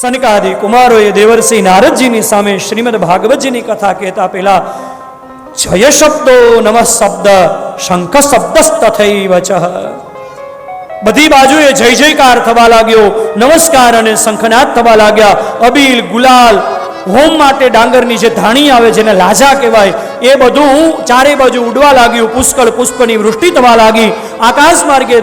સનકાદી કુમારોએ દેવરસિંહ નારદજીની સામે શ્રીમદ ભાગવતજીની કથા કહેતા પહેલા, જય શબ્દો નમઃ શબ્દ, શંખ શબ્દસ્તથૈવ ચ. બધી બાજુએ જય જયકાર થવા લાગ્યો, નમસ્કાર અને શંખનાદ થવા લાગ્યા. અબીલ ગુલાલ, હોમ માટે ડાંગરની જે ધાણી આવે જેને લાજા કહેવાય એ બધું ચારે બાજુ ઉડવા લાગ્યું. પુષ્કળ પુષ્પની વૃષ્ટિ થવા લાગી. આકાશ માર્ગે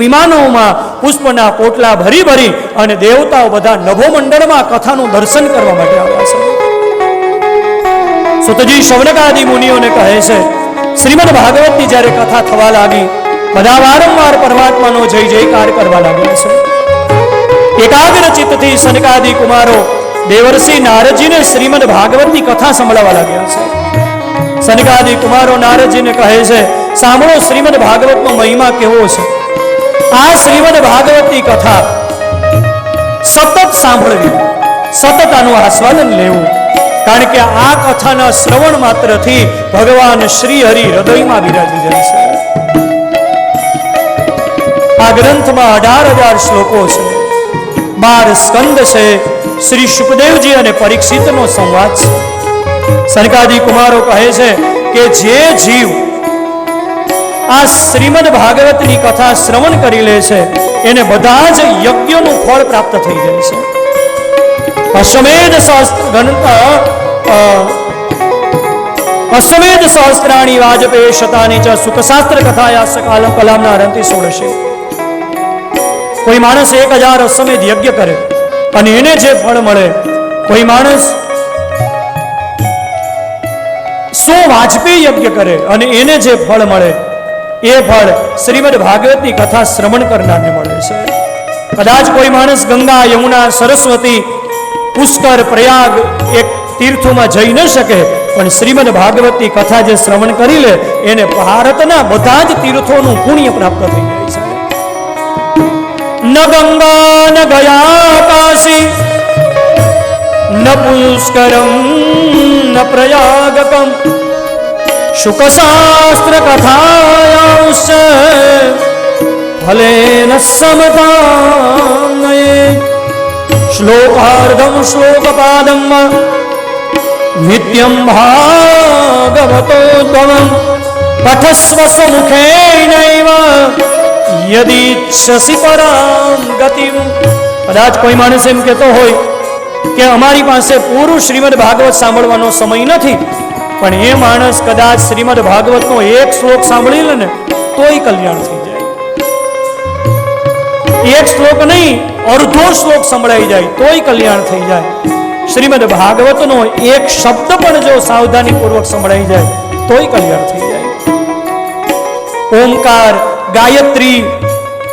વિમાનોમાં પુષ્પના પોટલા ભરી ભરી અને દેવતાઓ બધા નભોમંડળમાં કથાનું દર્શન કરવા માટે આવ્યા છે. સુતજી શૌનકાદી મુનિઓને કહે છે, શ્રીમદ ભાગવતની જ્યારે કથા થવા લાગી, બધા વારંવાર પરમાત્માનો જય જયકાર કરવા લાગ્યા છે. એકાગ્ર ચિત્તથી સનકાદી કુમારો દેવર્ષિ નારદજીને શ્રીમદ ભાગવતની કથા સંભળાવા લાગ્યા છે. સનકાદી કુમારો નારદજીને કહે છે, સાંભળો, શ્રીમદ ભાગવતનો મહિમા કેવો છે. આ શ્રીમદ ભાગવતની કથા સતત સાંભળવી, સતત આનું આસ્વાદન લેવું, કારણ કે આ કથાના શ્રવણ માત્રથી ભગવાન શ્રી હરિ હૃદયમાં બિરાજી જાય છે. આ ગ્રંથમાં અઢાર હજાર શ્લોકો છે. બાર સ્કંદ છે. શ્રી સુખદેવજી અને પરીક્ષિતનો સંવાદ છે. સનકાદી કુમારો કહે છે કે જે જીવ આ શ્રીમદ ભાગવતની કથા શ્રવણ કરી લે છે, એને બધા જ યજ્ઞનું ફળ પ્રાપ્ત થઈ જાય છે. અશ્વમેધ અશ્વમેધ સહસ્ત્રાણી વાજપેય શતાની ચ સુખશાસ્ત્ર કથાયા સકાલમ કલામના અરંતી સોળશે. કોઈ માણસ એક હજાર અશ્વમેધ યજ્ઞ કરે અને એને જે ફળ મળે, કોઈ માણસ સો વાજપેયી યજ્ઞ કરે અને એને જે ફળ મળે, એ ફળ શ્રીમદ ભાગવતની કથા શ્રવણ કરનારને મળે છે. કદાચ કોઈ માણસ ગંગા, યમુના, સરસ્વતી, પુષ્કર, પ્રયાગ એક તીર્થોમાં જઈ ન શકે, પણ શ્રીમદ ભાગવતની કથા જે શ્રવણ કરી લે, એને ભારતના બધા જ તીર્થોનું પુણ્ય પ્રાપ્ત થઈ જાય છે. ન ગંગા, ન ગયા કાશી ન પુષ્કરમ ન પ્રયાગકમ શુકશાસ્ત્ર કથાયાંશ ફલેન સમતાનયે શ્લોકાર્ધમ શ્લોકપાદમ નિત્યમ ભાગવતોદ્ભવમ પઠસ્વ સમુખેનૈવ યદીચ્છસી પરામ ગતિમ કદાચ કોઈ માણસ એમ કહેતો હોય કે અમારી પાસે પૂરું શ્રીમદ ભાગવત સાંભળવાનો સમય નથી. પણ એ માણસ કદાચ શ્રીમદ ભાગવતનો એક શ્લોક સાંભળી લે ને, તોય કલ્યાણ થઈ જાય. એક શ્લોક નહીં, અડધો શ્લોક સંભળાઈ જાય, તોય કલ્યાણ થઈ જાય. શ્રીમદ ભાગવતનો એક શબ્દ પણ જો સાવધાનીપૂર્વક સંભળાઈ જાય, તોય કલ્યાણ થઈ જાય. ઓમકાર, ગાયત્રી,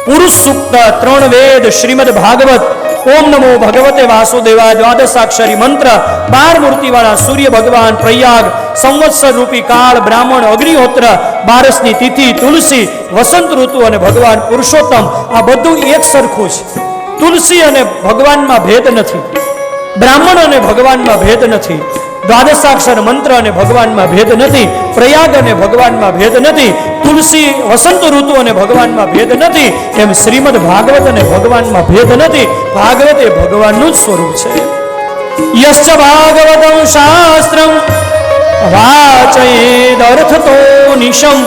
પુરુષ સૂક્ત, ત્રણ વેદ, શ્રીમદ ભાગવત ઓમ નમો ભગવતે વાસુદેવા દ્વાદશાક્ષરી મંત્ર. બાર મૂર્તિવાળા સૂર્ય ભગવાન પ્રયાગ સંવત્સર રૂપી કાળ, બ્રાહ્મણ, અગ્નિહોત્ર, બારસની તિથિ, તુલસી, વસંત ઋતુ અને ભગવાન પુરુષોત્તમ. આ બધું એક સરખું છે. તુલસી અને ભગવાનમાં ભેદ નથી. બ્રાહ્મણ અને ભગવાનમાં ભેદ નથી. દ્વાદશાક્ષર મંત્ર અને ભગવાનમાં ભેદ નથી, પ્રયાગ અને ભગવાનમાં ભેદ નથી, તુલસી વસંત ઋતુ અને ભગવાનમાં ભેદ નથી, એમ શ્રીમદ ભાગવત અને ભગવાનમાં ભેદ નથી, ભાગવત એ ભગવાનનું જ સ્વરૂપ છે. યશ્ચ ભાગવતમ શાસ્ત્રમ વાચયેદર્થતો નિશમ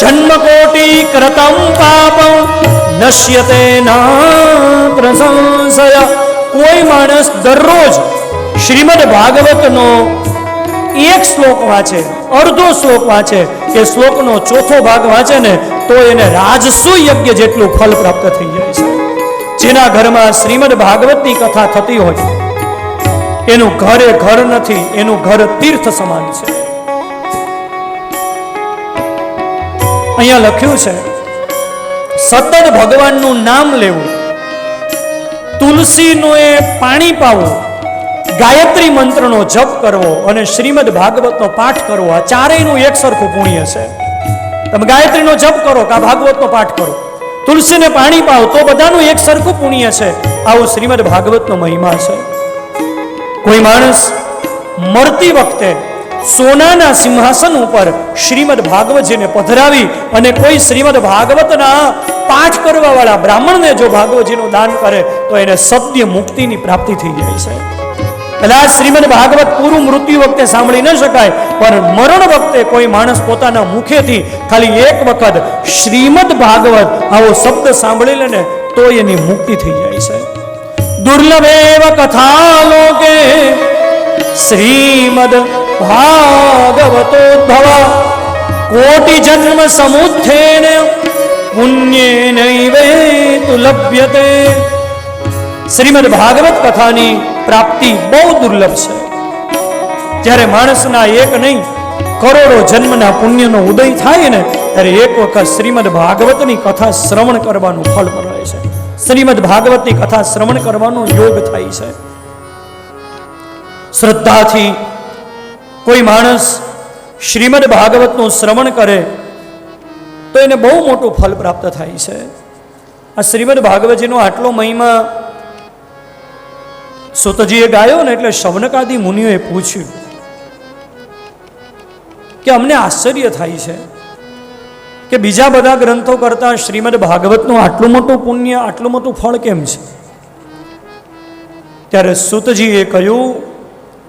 જન્મકોટી કૃતમ પાપમ, નશ્યતે ના પ્રસંશય કોઈ માણસ દરરોજ શ્રીમદ ભાગવતનો એક શ્લોક વાંચે, અડધો શ્લોક વાંચે કે શ્લોકનો ચોથો ભાગ વાંચે ને તો એને રાજસુ યજ્ઞ જેટલું ફલ પ્રાપ્ત થઈ જાય છે. જેના ઘરમાં શ્રીમદ ભાગવતની કથા થતી હોય, એનું ઘર એ ઘર નથી, એનું ઘર તીર્થ સમાન છે. અહીંયા લખ્યું છે, સતત ભગવાનનું નામ લેવું, તુલસીનું એ પાણી પાવું ગાયત્રી મંત્રનો જપ કરવો અને શ્રીમદ ભાગવતનો પાઠ કરવો, આ ચારેયનું એક સરખું પુણ્ય છે. તમે ગાયત્રીનો જપ કરો કે આ ભાગવતનો પાઠ કરો. તુલસીને પાણી પાવ તો બધાનું એક સરખું પુણ્ય છે. આવું શ્રીમદ ભાગવતનો મહિમા છે. કોઈ માણસ મરતી વખતે સોનાના સિંહાસન ઉપર શ્રીમદ ભાગવતજીને પધરાવી અને કોઈ શ્રીમદ ભાગવતના પાઠ કરવા વાળા બ્રાહ્મણને જો ભાગવતજીનું દાન કરે, તો એને સત્ય મુક્તિની પ્રાપ્તિ થઈ જાય છે. કદાચ શ્રીમદ ભાગવત પૂરું મૃત્યુ વખતે સાંભળી ન શકાય, પણ મરણ વખતે કોઈ માણસ પોતાના મુખેથી ખાલી એક વખત શ્રીમદ ભાગવત આવો શબ્દ સાંભળી લે ને તો એની મુક્તિ થઈ જાય છે. દુર્લભેવ કથા લોકે શ્રીમદ ભાગવતોદ્ભવ કોટિ જન્મ સમુત્થેન પુણ્યેનૈવેતુ લભ્યતે શ્રીમદ ભાગવત કથાની પ્રાપ્તિ બહુ દુર્લભ છે. જ્યારે માણસના એક નહીં, કરોડો જન્મના પુણ્યનો ઉદય થાય ને, ત્યારે એક વખત શ્રીમદ ભાગવતની કથા શ્રવણ કરવાનું ફળ મળે છે. શ્રીમદ ભાગવતની કથા શ્રવણ કરવાનો યોગ થાય છે. શ્રદ્ધાથી કોઈ માણસ શ્રીમદ ભાગવતનું શ્રવણ કરે, તો એને બહુ મોટું ફળ પ્રાપ્ત થાય છે. આ શ્રીમદ ભાગવતજીનો આટલો મહિમા સુતજીએ ગાયો ને એટલે શવનકાદી મુનિઓએ પૂછ્યું કે અમને આશ્ચર્ય થાય છે કે બીજા બધા ગ્રંથો કરતાં શ્રીમદ ભાગવતનું આટલું મોટું પુણ્ય, આટલું મોટું ફળ કેમ છે? ત્યારે સુતજીએ કહ્યું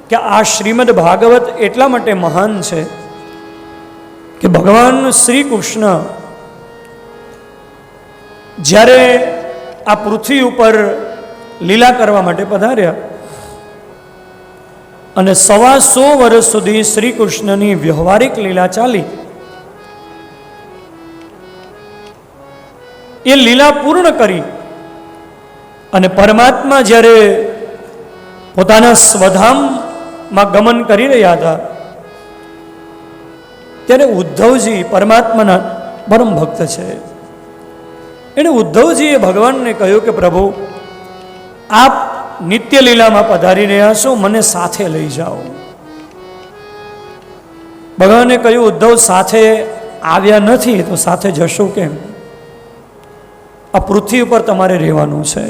કે આ શ્રીમદ ભાગવત એટલા માટે મહાન છે કે ભગવાન શ્રી કૃષ્ણ જ્યારે આ પૃથ્વી ઉપર લીલા કરવા માટે પધાર્યા. અને સવા સો વર્ષ સુધી શ્રી કૃષ્ણની વ્યવહારિક લીલા ચાલી. એ લીલા પૂર્ણ કરી અને પરમાત્મા જ્યારે પોતાના સ્વધામમાં ગમન કરી રહ્યા હતા, ત્યારે ઉદ્ધવજી પરમાત્માના પરમ ભક્ત છે. એણે ઉદ્ધવજીએ ભગવાનને કહ્યું કે પ્રભુ આપ નિત્ય લીલામાં પધારી રહ્યા છો, મને સાથે લઈ જાઓ. ભગવાને કહ્યું, ઉદ્ધવ સાથે આવ્યા નથી, તો સાથે જશો કેમ? આ પૃથ્વી ઉપર તમારે રહેવાનું છે.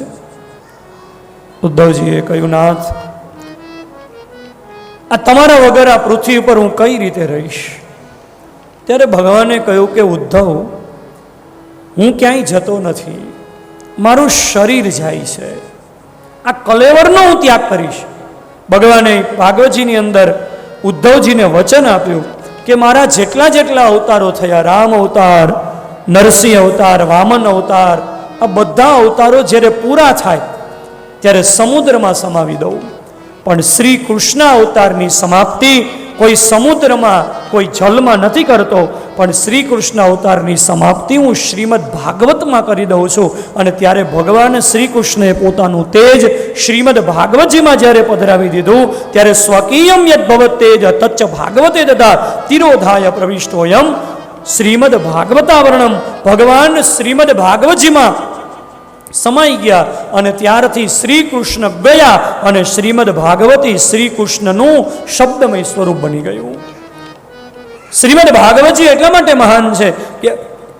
ઉદ્ધવજીએ કહ્યું, નાથ, આ તમારા વગર આ પૃથ્વી ઉપર હું કઈ રીતે રહીશ? ત્યારે ભગવાને કહ્યું કે, ઉદ્ધવ, હું ક્યાંય જતો નથી. મારું શરીર જાય છે. આ કલેવરનો હું ત્યાગ કરીશ. ભગવાને ભાગવતજીની અંદર ઉદ્ધવજીને વચન આપ્યું કે મારા જેટલા જેટલા અવતારો થયા, રામ અવતાર, નરસિંહ અવતાર, વામન અવતાર, આ બધા અવતારો જ્યારે પૂરા થાય ત્યારે સમુદ્રમાં સમાવી દઉં. પણ શ્રી કૃષ્ણ અવતારની સમાપ્તિ કોઈ સમુદ્રમાં કોઈ જલમાં નથી કરતો, પણ શ્રી કૃષ્ણ અવતારની સમાપ્તિ હું શ્રીમદ ભાગવતમાં કરી દઉં છું. અને ત્યારે ભગવાન શ્રી કૃષ્ણએ પોતાનું તેજ શ્રીમદ ભાગવતજીમાં જ્યારે પધરાવી દીધું, ત્યારે સ્વકીયમ યદ ભગવત તેજ તચ્ચ ભાગવતે દદા તિરોધાય પ્રવિષ્ટોયમ. શ્રીમદ ભાગવતાવરણમ ભગવાન શ્રીમદ ભાગવતજીમાં સમાઈ ગયા અને ત્યારથી શ્રી કૃષ્ણ ગયા અને શ્રીમદ ભાગવતી શ્રી કૃષ્ણનું શબ્દમય સ્વરૂપ બની ગયું. શ્રીમદ ભાગવતજી એટલા માટે મહાન છે કે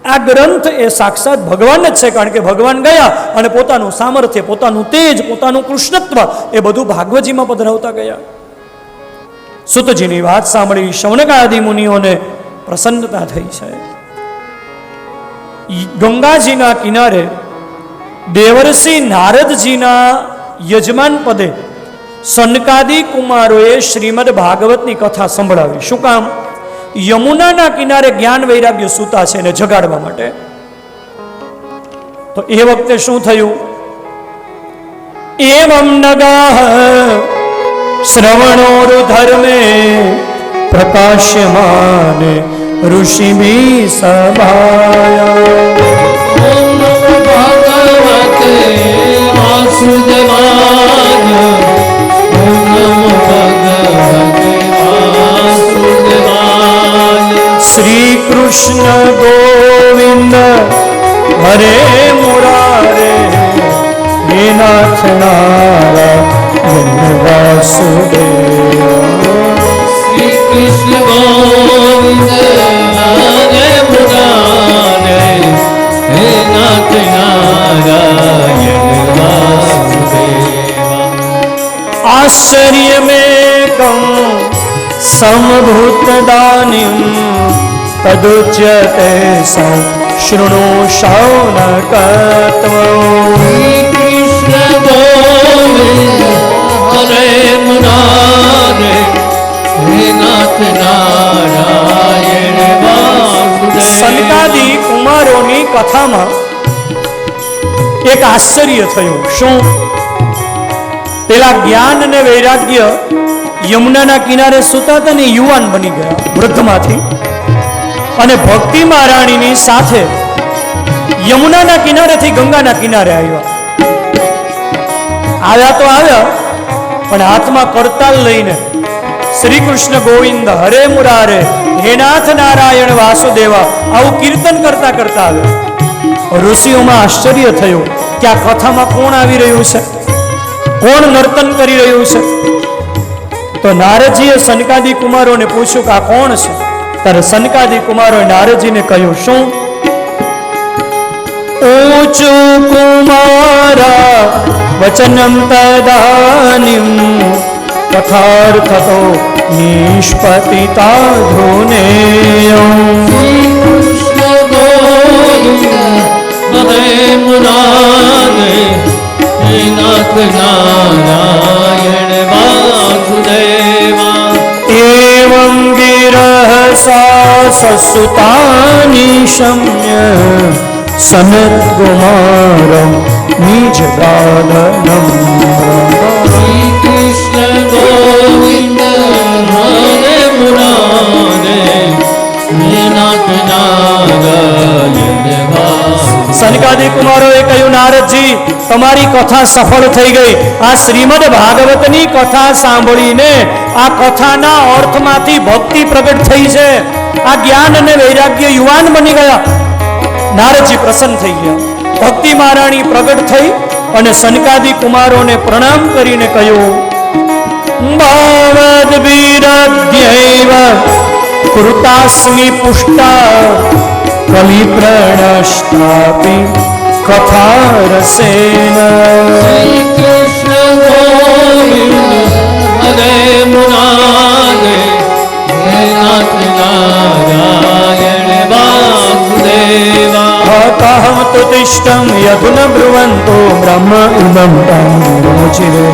આ ગ્રંથ એ સાક્ષાત ભગવાન જ છે, કારણ કે ભગવાન ગયા અને પોતાનું સામર્થ્ય, પોતાનું તેજ, પોતાનું કૃષ્ણત્વ એ બધું ભાગવતજીમાં પધરાવતા ગયા. સુતજીની વાત સાંભળી શૌનકાદિ મુનિઓને પ્રસન્નતા થઈ છે. ગંગાજીના કિનારે દેવરસિંહ નારદજીના યજમાન પદે સનકાદી કુમારોએ શ્રીમદ ભાગવતની કથા સંભળાવી. શું કામ? યમુનાના કિનારે જ્ઞાન વૈરાગ્ય સૂતા છે એને જગાડવા માટે. તો એ વખતે શું થયું? એવમ નગાહ શ્રવણોરુ ધર્મે પ્રકાશ્યમાન ઋષિભી સભાયા. ભગવતે વાસુદેવાય. રચનારા વાસુદેવ શ્રી કૃષ્ણ ગોવિંદ હરે મુરારે હે નાથ નારાયણ વાસુદેવ આશ્ચર્ય મેં કહું સમભૂતદાનિમ તદુચ્યતે સૌ શૃણુ શૌનકત્વ સનકાદી કુમારોની કથામાં એક આશ્ચર્ય થયું. શું? પેલા જ્ઞાન અને વૈરાગ્ય યમુનાના કિનારે સુતા હતા ને યુવાન બની ગયા વૃદ્ધમાંથી. અને ભક્તિ મહારાણીની સાથે યમુનાના કિનારેથી ગંગાના કિનારે આવ્યા. આવ્યા તો આવ્યા, પણ હાથમાં કરતાલ લઈને શ્રી કૃષ્ણ ગોવિંદ હરે મુરારે હે નાથ નારાયણ વાસુદેવા આવું કીર્તન કરતા કરતા આવ્યા. ઋષિઓમાં આશ્ચર્ય થયું કે આ કથામાં કોણ આવી રહ્યું છે? કોણ નર્તન કરી રહ્યું છે? તો નારદજીએ સનકાદી કુમારોને પૂછ્યું કે આ કોણ છે? ત્યારે સનકાદી કુમારોએ નારદજીને કહ્યું, શું? ઊંચું કુમારા वचनं तदानीं तथार्थतो निष्पतिता ध्रुनेयो मुरारे नाथ नारायण वासुदेवा एवं गिरः सा ससुतानि शम्य सनत्कुमारं निजदानम् શ્રી કૃષ્ણ ગોવિંદ હરે મુરારે હે નાથ નારાયણ વાસુદેવા સનકાદી કુમારોએ કહ્યું નારદજી તમારી કથા સફળ થઈ ગઈ આ શ્રીમદ ભાગવતની કથા સાંભળીને આ કથાના અર્થમાંથી ભક્તિ પ્રગટ થઈ છે આ જ્ઞાન અને વૈરાગ્ય યુવાન બની ગયા નારદજી પ્રસન્ન થઈ ગયા. ભક્તિ મહારાણી પ્રગટ થઈ અને સનકાદી કુમારોને પ્રણામ કરીને કહ્યું ભાવદ પુષ્ટા કલિપ્રણષ્ટાપી કથારસેન. શ્રી કૃષ્ણ ગોવિંદ તુતિષ્ઠમ યદુન બ્રુવંતો બ્રહ્મ ઇમં તમ રોચિરે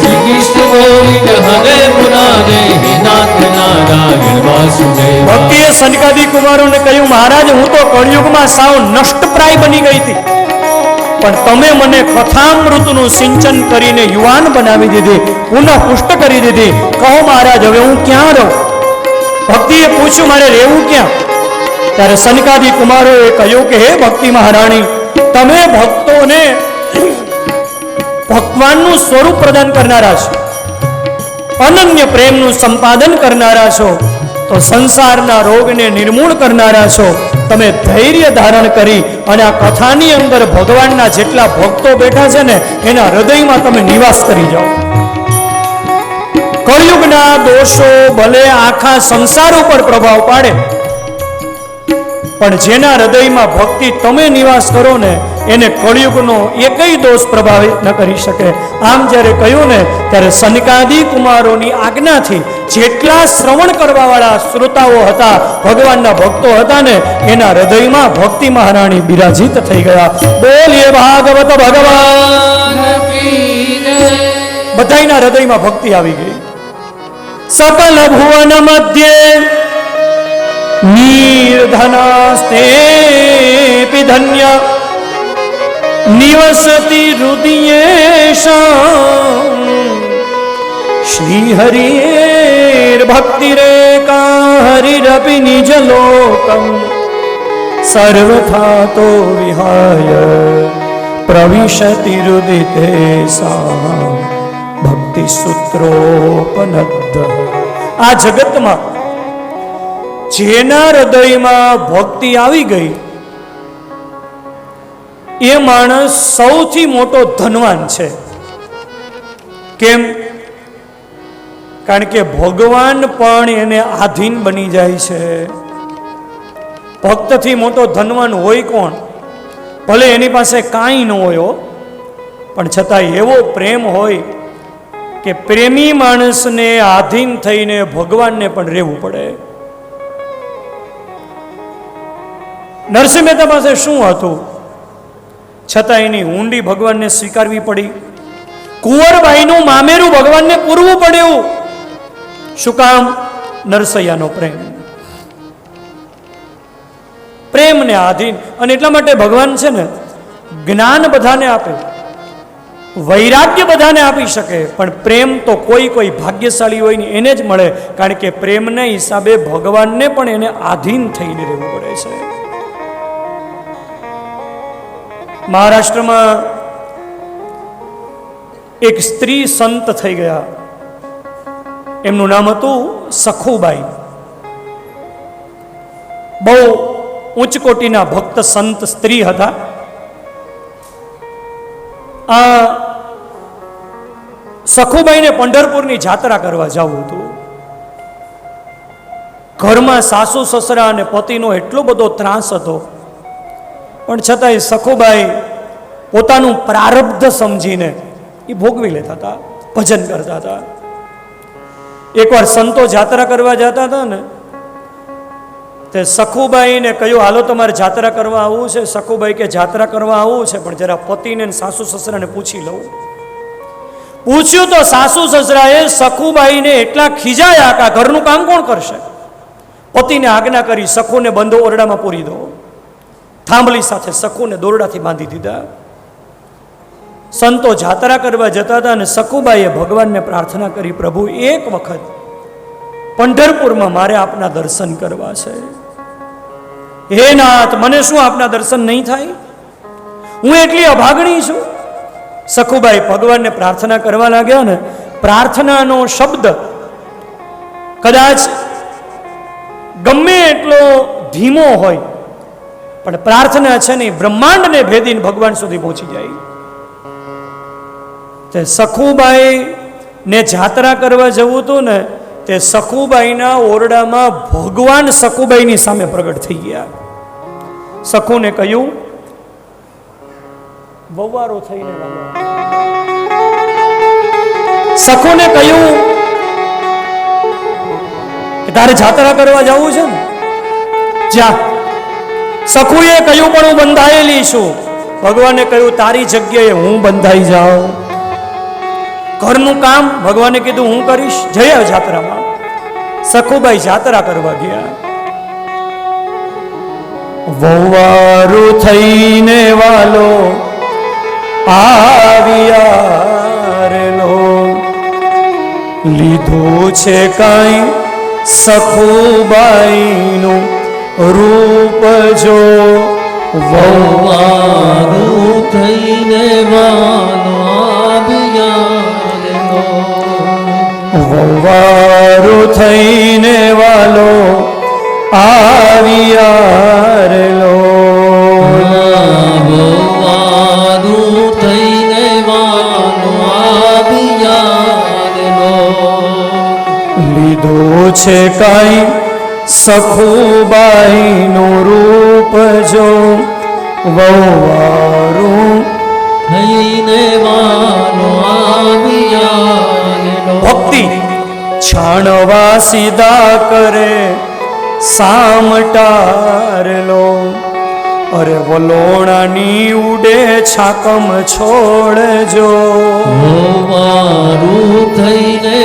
શ્રી કૃષ્ણ ગોવિંદ હરે મુરારે નાથ નારાયણ વાસુદેવા ભક્તિએ સનકાદી કુમારોને કહ્યું, મહારાજ, હું તો કળિયુગમાં સાવ નષ્ટપ્રાય બની ગઈ હતી. પણ તમે મને કથામૃતનું સિંચન કરીને યુવાન બનાવી દીધી, પુનઃ પુષ્ટ કરી દીધી. કહો મહારાજ, હવે હું ક્યાં રહું? ભક્તિએ પૂછ્યું, મારે રહેવું ક્યાં? ત્યારે સનકાદી કુમારોએ કહ્યું કે, હે ભક્તિ મહારાણી, તમે ભક્તોને ભગવાનનું સ્વરૂપ પ્રદાન કરનારા છો, અનન્ય પ્રેમનું સંપાદન કરનારા છો, તો સંસારના રોગને નિર્મૂળ કરનારા છો. તમે ધૈર્ય ધારણ કરી અને આ કથાની અંદર ભગવાનના જેટલા ભક્તો બેઠા છે ને, એના હૃદયમાં તમે નિવાસ કરી જાઓ. કળિયુગના દોષો ભલે આખા સંસાર ઉપર પ્રભાવ પાડે પણ જેના હૃદયમાં ભક્તિ તમે નિવાસ કરો ને, એને કળિયુગનો એકય દોષ પ્રભાવિત ન કરી શકે. આમ જ્યારે કહ્યું ને, ત્યારે સનકાદી કુમારોની આજ્ઞાથી જેટલા શ્રવણ કરવાવાળા શ્રોતાઓ હતા, ભગવાનના ભક્તો હતા ને, એના હૃદયમાં ભક્તિ મહારાણી બિરાજિત થઈ ગયા. બોલીએ ભાગવત ભગવાન બધાના હૃદયમાં ભક્તિ આવી ગઈ. સકલ ભુવન મધ્યે નિર્ધનાસ્તે ધન્ય નિવસતિ હૃદયેશામ શ્રીહરિર ભક્તિરેકા હરિરપી નિજલોકમ સર્વથા તો વિહાય પ્રવિશતિ રુદિતે ભક્તિ સૂત્રોપનદ્ધ આ જગતમાં જેના હૃદયમાં ભક્તિ આવી ગઈ, એ માણસ સૌથી મોટો ધનવાન છે. કેમ? કારણ કે ભગવાન પણ એને આધીન બની જાય છે. ભક્તથી મોટો ધનવાન હોય કોણ? ભલે એની પાસે કાંઈ ન હોય પણ છતાં એવો પ્રેમ હોય કે પ્રેમી માણસને આધીન થઈને ભગવાનને પણ રહેવું પડે. નરસિંહ મહેતા પાસે શું હતું? છતાં એની ઊંડી ભગવાનને સ્વીકારવી પડી. કુંવરબાઈનું મામેરું ભગવાનને પૂરવું પડ્યું. શું કામ? નરસૈયાનો પ્રેમ. પ્રેમને આધીન અને એટલા માટે ભગવાન છે ને, જ્ઞાન બધાને આપે. વૈરાગ્ય બધાને આપી શકે, પણ પ્રેમ તો કોઈ કોઈ ભાગ્યશાળી હોય ને એને જ મળે, કારણ કે પ્રેમના હિસાબે ભગવાનને પણ એને આધીન થઈને રહેવું પડે છે. મહારાષ્ટ્રમાં એક સ્ત્રી સંત થઈ ગયા. એમનું નામ હતું સખુબાઈ. બહુ ઉચ્ચ કોટીના ભક્ત સંત સ્ત્રી હતા. આ સખુબાઈને પંઢરપુરની જાત્રા કરવા જવું હતું. ઘરમાં સાસુ, સસરા અને પતિનો એટલો બધો ત્રાસ હતો. પણ છતાંય સખુબાઈ પોતાનું પ્રારબ્ધ સમજીને એ ભોગવી લેતા હતા, ભજન કરતા હતા. એકવાર સંતો જાત્રા કરવા જતા હતા ને, તે સખુબાઈને કહ્યું, હાલો, તમારે જાત્રા કરવા આવવું છે. સખુબાઈ કે, જાત્રા કરવા આવવું છે, પણ જરા પતિને સાસુ સસરાને પૂછી લઉં. પૂછ્યું તો સાસુ સસરાએ સખુબાઈને એટલા ખીજાયા કે ઘરનું કામ કોણ કરશે? પતિને આજ્ઞા કરી, સખુને બંધો ઓરડામાં પૂરી દો. થાંભલી સાથે સખુને દોરડાથી બાંધી દીધા. સંતો જાત્રા કરવા જતા હતા અને સખુબાઈએ ભગવાનને પ્રાર્થના કરી, પ્રભુ, એક વખત પંઢરપુરમાં મારે આપના દર્શન કરવા છે. હે નાથ, મને શું આપના દર્શન નહીં થાય? હું એટલી અભાગણી છું. સખુબાઈ ભગવાનને પ્રાર્થના કરવા લાગ્યા ને પ્રાર્થનાનો શબ્દ કદાચ ગમે એટલો ધીમો હોય પણ પ્રાર્થના છે ને, બ્રહ્માંડને ભેદીને ભગવાન સુધી પહોંચી જાય. તે સખુબાઈ ને જાત્રા કરવા જવું હતું ને, તે સખુબાઈના ઓરડામાં ભગવાન સખુબાઈની સામે પ્રગટ થઈ ગયા. સખુને કહ્યું, વવારો થઈને. સખુને કહ્યું તારે જાત્રા કરવા જવું છે ને? જા. સખુએ કહ્યું, પણ હું બંધાયેલી છું. ભગવાને કહ્યું, તારી જગ્યાએ હું બંધાઈ જાઉં. ઘરનું કામ ભગવાને કીધું, હું કરીશ. જયા જાત્રામાં. સખુભાઈ જાત્રા કરવા ગયા. વવારું થઈને વાલો આવ્યારેલો લીધું છે કાંઈ સખુબાઈનું રૂપ જો વૌવાનું થઈને આવ્યાનો થઈને વાલો આવ્યારેલો વારું થઈને વાનો આવ્યાનો લીધું છે કાંઈ સખુબાઈનું રૂપ જો વવારું થઈને ભક્તિ છાણવા સીધા કરે સામટારલો અરે વલોણાની ઉડે છાકમ છોડજો. મારું થઈને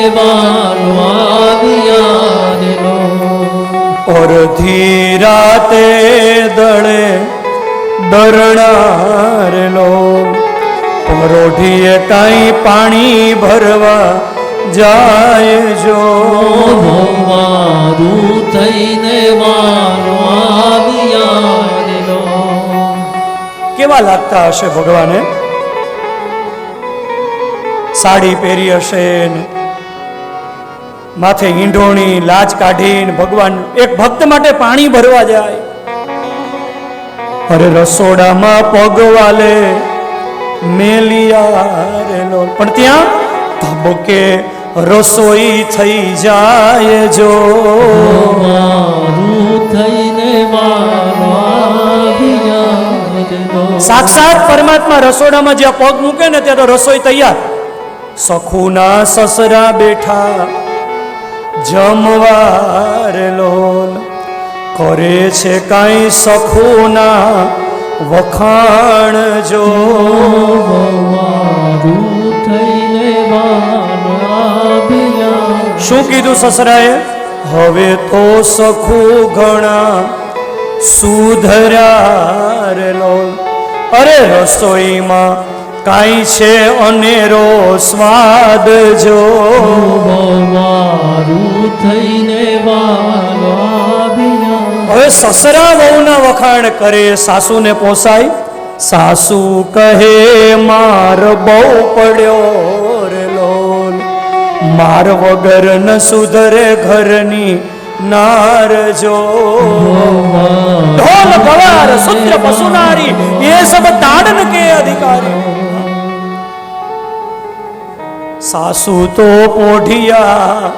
અરધી રાતે દળે દરણારલો પરોઢીએ કાંઈ પાણી ભરવા જાય જો વારું થઈને કેવા લાગતા હશે ભગવાને સાડી પહેરી હશે ને માથે ઈંઢોણી લાજ કાઢીને ભગવાન એક ભક્ત માટે પાણી ભરવા જાય. અરે રસોડામાં પગવાલે મેલિયા પણ ત્યાં ધબકે રસોઈ થઈ જાય જો. થઈને સાક્ષાત પરમાત્મા રસોડામાં જ્યાં પગ મૂકે ને ત્યાં તો રસોઈ તૈયાર. સખુના સસરા બેઠા જમવાર લોલ કરે છે કાંઈ સખુના વખાણ જો. શું કીધું સસરાએ? હવે તો સખું ઘણા સુધર્યા લોલ અરે રસોઈમાં કાંઈ છે અનેરો સ્વાદ જો? મારું થઈને હવે સસરા વહુના વખાણ કરે સાસુને પોસાય. સાસુ કહે માર બહુ પડ્યો રે લોલ. માર વગર ન સુધરે ઘરની નારજો ઢોલ ભવાર સૂત્ર પશુનારી એ સબ તાડન કે અધિકારી? સાસુ તો પોઢિયા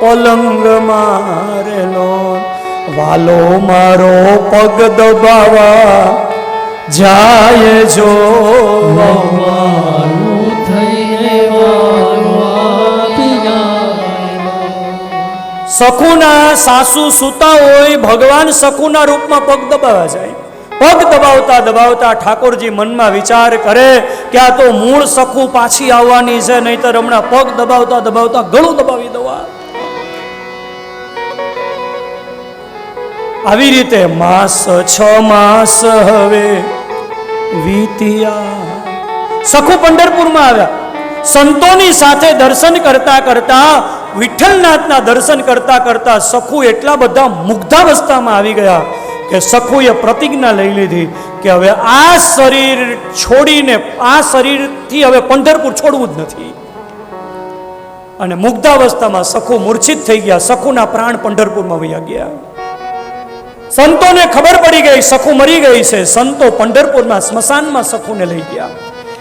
પલંગ મારેલો. વાલો મારો પગ દબાવા જાય જો સખુના સાસુ સુતા હોય ભગવાન સખુના રૂપમાં પગ દબાવા જાય. પગ દબાવતા દબાવતા ઠાકોરજી મનમાં વિચાર કરે કે આ તો મૂળ સખુ પાછી આવવાની છે, નહીતર હમણાં પગ દબાવતા દબાવતા ગળું દબાવી દવા. આવી રીતે માસ છ માસ હવે વીત્યા. સખુ પંઢરપુરમાં આવ્યા. સંતોની સાથે દર્શન કરતા કરતા, વિઠ્ઠલનાથના દર્શન કરતા કરતા સખુ એટલા બધા મુગ્ધાવસ્થામાં આવી ગયા. કે સખુએ પ્રતિજ્ઞા લઈ લીધી કે હવે આ શરીર છોડીને, આ શરીરથી હવે પંઢરપુર છોડવું જ નથી. અને મુગ્ધાવસ્થામાં સખુ મૂર્છિત થઈ ગયા. સખુના પ્રાણ પંઢરપુરમાં વયા ગયા. સંતોને ખબર પડી ગઈ, સખુ મરી ગઈ છે. સંતો પંઢરપુરના સ્મશાનમાં સખુને લઈ ગયા.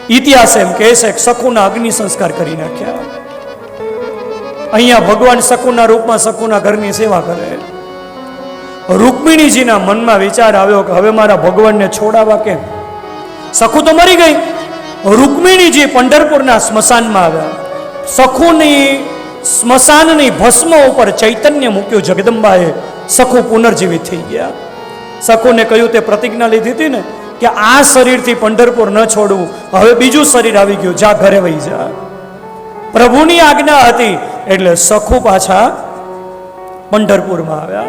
ઇતિહાસ એમ કહે છે સખુના અગ્નિ સંસ્કાર કરી નાખ્યા. અહીંયા ભગવાન સખુના રૂપમાં સખુના ઘરની સેવા કરે. રૂકમિણીજીના મનમાં વિચાર આવ્યો કે હવે મારા ભગવાનને છોડાવવા કેમ? સખુ તો મરી ગઈ. રૂકમિણીજી પંઢરપુરના સ્મશાનમાં આવ્યા. સખુની સ્મશાનની ભસ્મ ઉપર ચૈતન્ય મૂક્યું. જગદંબાએ સખુ પુનર્જીવિત થઈ ગયા. સખુને કહ્યું, તે પ્રતિજ્ઞા લીધી હતી ને કે આ શરીરથી પંઢરપુર ન છોડવું. હવે બીજું શરીર આવી ગયું. જા, ઘરે વહી જા. પ્રભુની આજ્ઞા હતી એટલે સખુ પાછા પંઢરપુરમાં આવ્યા.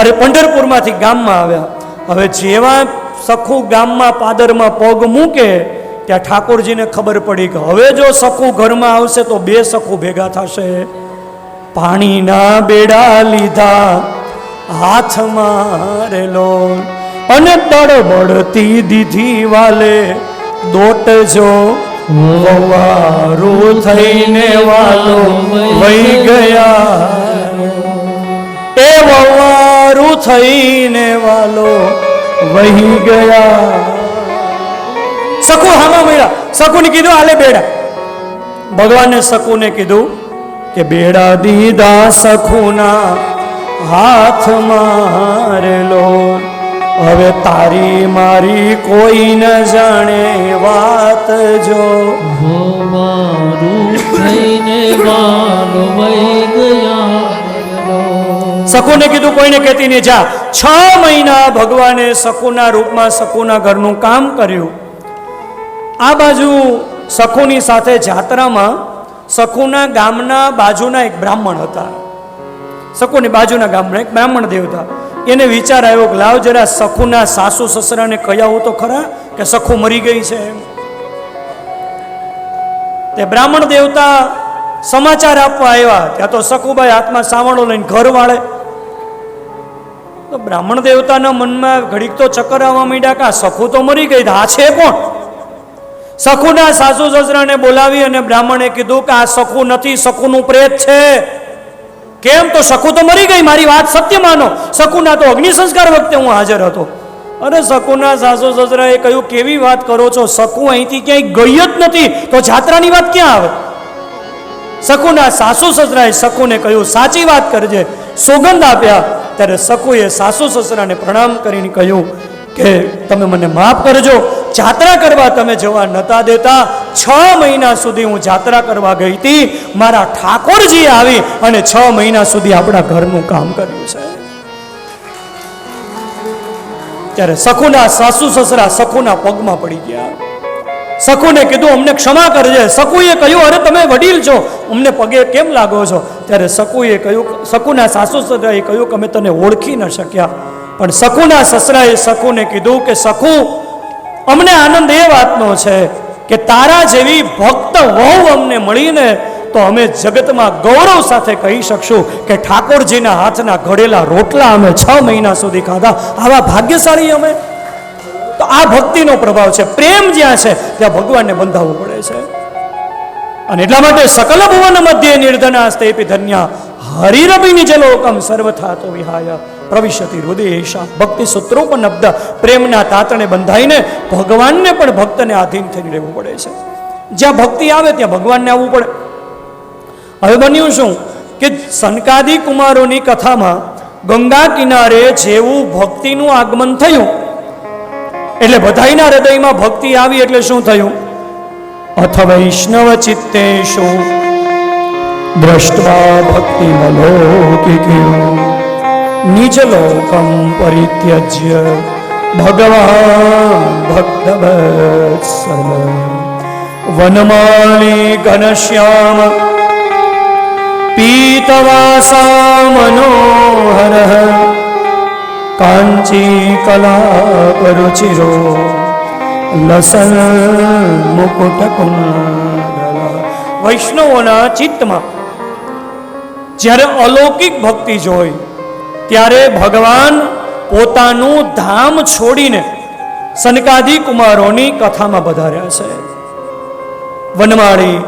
અરે પંઢરપુરમાંથી ગામમાં આવ્યા. હવે જેવા સખુ ગામમાં પાદરમાં પગ મૂકે, ત્યાં ઠાકોરજીને ખબર પડી કે હવે જો સખું ઘરમાં આવશે તો બે સખું ભેગા થશે. પાણીના બેડા લીધા હાથમાં રેલો અને તડબડતી દીધી વાલે દોટ જો વવારું થઈને વાલો વહી ગયા. એ વવારું થઈને વાલો વહી ગયા. સકુ હામાં મળ્યા. સકુને કીધું, આલે બેડા. ભગવાને સકુને કીધું કે, બેડા દીધા સખુના હાથ મારેલો હવે તારી મારી કોઈ ન જાણે વાત જો. મારું થઈને વાલો વહી ગયા. સકુને કીધું, કોઈને કહેતી નહીં, જા. છ મહિના ભગવાને શકુના રૂપમાં શકુના ઘરનું કામ કર્યું. આ બાજુ સખુની સાથે જાત્રામાં સખુના ગામના બાજુના એક બ્રાહ્મણ હતા. સખુની બાજુના ગામના એક બ્રાહ્મણ દેવતા એને વિચાર આવ્યો કે, લાવ જરા સખુના સાસુ સસરાને કહ્યાવું તો ખરા કે સખુ મરી ગઈ છે તે બ્રાહ્મણ દેવતા સમાચાર આપવા આવ્યા. ત્યાં તો સખુભાઈ હાથમાં સાવણો લઈને ઘર વાળે તો બ્રાહ્મણ દેવતાના મનમાં ઘડીક તો ચક્કર આવવા માંડ્યા કે આ સખુ તો મરી ગઈ. આ છે કોણ? સખુના સાસુ સસરાને બોલાવી અને બ્રાહ્મણે કીધું કે આ સખુ નથી, સખુનું પ્રેત છે. કેમ? તો સખુ તો મરી ગઈ. મારી વાત સત્ય માનો. સખુના તો અગ્નિ સંસ્કાર વખતે હું હાજર હતો. અરે સખુના સાસુ સસરાએ કહ્યું, કેવી વાત કરો છો? સખુ અહીંથી ક્યાંય ગઈ જ નથી. તો જાત્રાની વાત ક્યાં આવે? સખુના સાસુ સસરાએ સખુને કહ્યું, સાચી વાત કરજે. સોગંદ આપ્યા. ત્યારે સખુએ સાસુ સસરાને પ્રણામ કરીને કહ્યું કે તમે મને માફ કરજો, જાત્રા કરવા તમે જવા નતા દેતા. છ મહિના સુધી હું જાત્રા કરવા ગઈ હતી. મારા ઠાકોરજી આવી અને છ મહિના સુધી આપણા ઘરનું કામ કર્યું છે. ત્યારે સખુના સાસુ સસરા સખુના પગમાં પડી ગયા. સખુને કીધું, અમને ક્ષમા કરજે. સખુએ કહ્યું, અરે, તમે વડીલ છો. અમને પગે કેમ લાગો છો? ત્યારે સખુએ કહ્યું, સખુના સાસુ સસરાએ કહ્યું કે અમે તને ઓળખી ન શક્યા. પણ સખુના સસરાએ સખુને કીધું કે, સખુ, અમને આનંદ એ વાતનો છે કે તારા જેવી ભક્ત વહુ અમને મળીને તો અમે જગતમાં ગૌરવ સાથે કહી શકશું કે ઠાકોરજીના હાથના ઘડેલા રોટલા અમે છ મહિના સુધી ખાધા. આવા ભાગ્યશાળી અમે તો આ ભક્તિનો પ્રભાવ છે. પ્રેમ જ્યાં છે, ત્યાં ભગવાનને બંધાવવું પડે છે. અને એટલા માટે સકલ ભુવન મધ્ય નિર્ધના સ્તેપી ધન્યા હરિરભી નિજ લોકમ સર્વથા તો વિહાય. પ્રવિશતિ રુદેશા ભક્તિ સૂત્રોપનબ્ધ. પ્રેમના તાતણે બંધાઈને ભગવાનને પણ ભક્તને આધીન થઈને રહેવું પડે છે. જ્યાં ભક્તિ આવે ત્યાં ભગવાનને આવવું પડે. હવે બન્યું શું? કે સનકાદી કુમારોની કથામાં ગંગા કિનારે જેવું ભક્તિનું આગમન થયું. એટલે બધાયના હૃદયમાં ભક્તિ આવી એટલે શું થયું? અથ વૈષ્ણવ ચિત્તેશુ દ્રષ્ટવા ભક્તિ નિજ લોકમ પરિત્યજ્ય ભગવાન ભક્ત વનમાળી ઘનશ્યામ પીતવાસા મનોહર કાંચી કલા રુચિરો લસન મુકુટ વૈષ્ણવોના ચિત્તમાં જ્યારે અલૌકિક ભક્તિ જોઈ, ત્યારે ભગવાન પોતાનું ધામ છોડીને સનકાદી કુમારોની કથામાં પધાર્યા છે. વનમાળી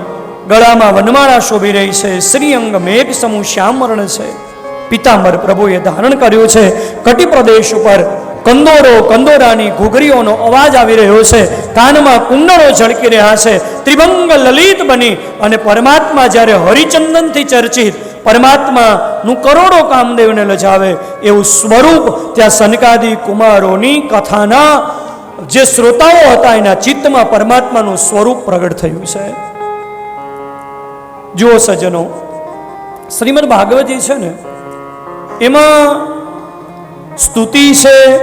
ગળામાં વનમાળા શોભી રહી છે. શ્રીઅંગ મેઘ સમૂહ શ્યામરણ છે. પિતાંબર પ્રભુએ ધારણ કર્યું છે. કટી પ્રદેશ ઉપર કંદોરો, કંદોરાની ઘૂઘરીઓનો અવાજ આવી રહ્યો છે. કાનમાં કુંડળો ઝળકી રહ્યા છે. ત્રિભંગ લલિત બની અને પરમાત્મા જ્યારે હરિચંદનથી ચર્ચિત, પરમાત્માનું કરોડો કામદેવને લજાવે એવું સ્વરૂપ ત્યાં સનકાદી કુમારોની કથાના જે શ્રોતાઓ હતા એના ચિત્તમાં પરમાત્માનું સ્વરૂપ પ્રગટ થયું છે. જુઓ સજ્જનો, શ્રીમદ ભાગવતી છે ને એમાં સ્તુતિ છે,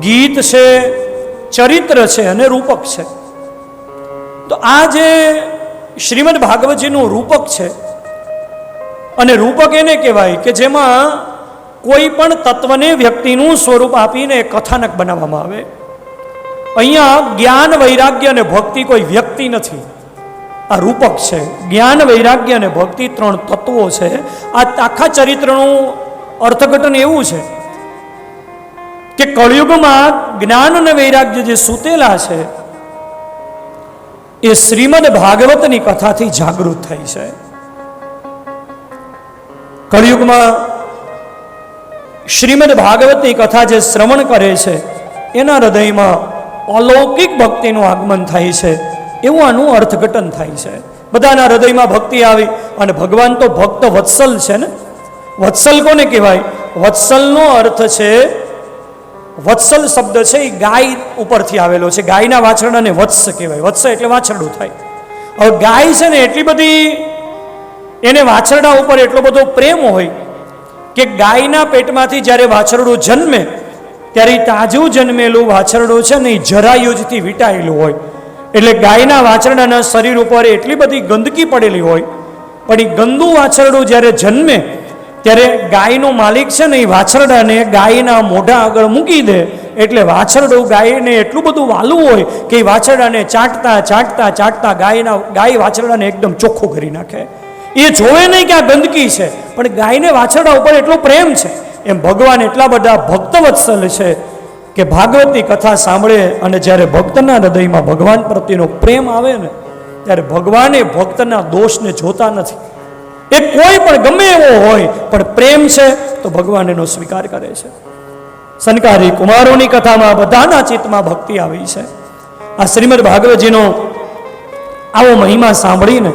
ગીત છે, ચરિત્ર છે અને રૂપક છે. તો આ જે શ્રીમદ ભાગવતજીનું રૂપક છે, અને રૂપક એને કહેવાય કે જેમાં કોઈ પણ તત્વને વ્યક્તિનું સ્વરૂપ આપીને કથાનક બનાવવામાં આવે. અહીંયા જ્ઞાન, વૈરાગ્ય અને ભક્તિ કોઈ વ્યક્તિ નથી. આ રૂપક છે. જ્ઞાન, વૈરાગ્ય અને ભક્તિ ત્રણ તત્વો છે. આ આખા ચરિત્રનું અર્થઘટન એવું છે કે કળિયુગમાં જ્ઞાન અને વૈરાગ્ય જે સૂતેલા છે, એ શ્રીમદ ભાગવતની કથાથી જાગૃત થઈ છે. કળિયુગમાં શ્રીમદ ભાગવતની કથા જે શ્રવણ કરે છે, એના હૃદયમાં અલૌકિક ભક્તિનું આગમન થાય છે, એવું આનું અર્થઘટન થાય છે. બધાના હૃદયમાં ભક્તિ આવી અને ભગવાન તો ભક્ત વત્સલ છે ને? વત્સલ કોને કહેવાય? વત્સલનો અર્થ છે, વત્સલ શબ્દ છે એ ગાય ઉપરથી આવેલો છે. ગાયના વાછરડાને વત્સ કહેવાય. વત્સ એટલે વાછરડું થાય. હવે ગાય છે ને એટલી બધી, એને વાછરડા ઉપર એટલો બધો પ્રેમ હોય કે ગાયના પેટમાંથી જ્યારે વાછરડું જન્મે, ત્યારે તાજું જન્મેલું વાછરડું છે ને એ જરાયુજથી વીંટાયેલું હોય. એટલે ગાયના વાછરડાના શરીર ઉપર એટલી બધી ગંદકી પડેલી હોય, પણ એ ગંદુ વાછરડું જ્યારે જન્મે ત્યારે ગાયનો માલિક છે ને એ વાછરડાને ગાયના મોઢા આગળ મૂકી દે. એટલે વાછરડું ગાયને એટલું બધું વાલું હોય કે એ વાછરડાને ચાટતા ચાટતા ચાટતા ગાયના, ગાય વાછરડાને એકદમ ચોખ્ખું કરી નાખે. એ જોવે નહીં કે આ ગંદકી છે, પણ ગાયને વાછરડા ઉપર એટલો પ્રેમ છે. એમ ભગવાન એટલા બધા ભક્તવત્સલ છે કે ભાગવતની કથા સાંભળે અને જ્યારે ભક્તના હૃદયમાં ભગવાન પ્રત્યેનો પ્રેમ આવે ને, ત્યારે ભગવાને ભક્તના દોષને જોતા નથી. એ કોઈ પણ ગમે એવો હોય, પણ પ્રેમ છે તો ભગવાન એનો સ્વીકાર કરે છે. સનકારી કુમારોની કથામાં બધાના ચિત્તમાં ભક્તિ આવી છે. આ શ્રીમદ ભાગવતજીનો આવો મહિમા સાંભળીને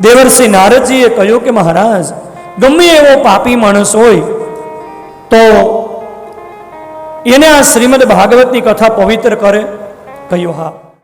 દેવર્ષિ નારદજીએ કહ્યું કે મહારાજ, ગમે એવો પાપી માણસ હોય, તો એને આ શ્રીમદ ભાગવતની કથા પવિત્ર કરે. કહ્યું, હા.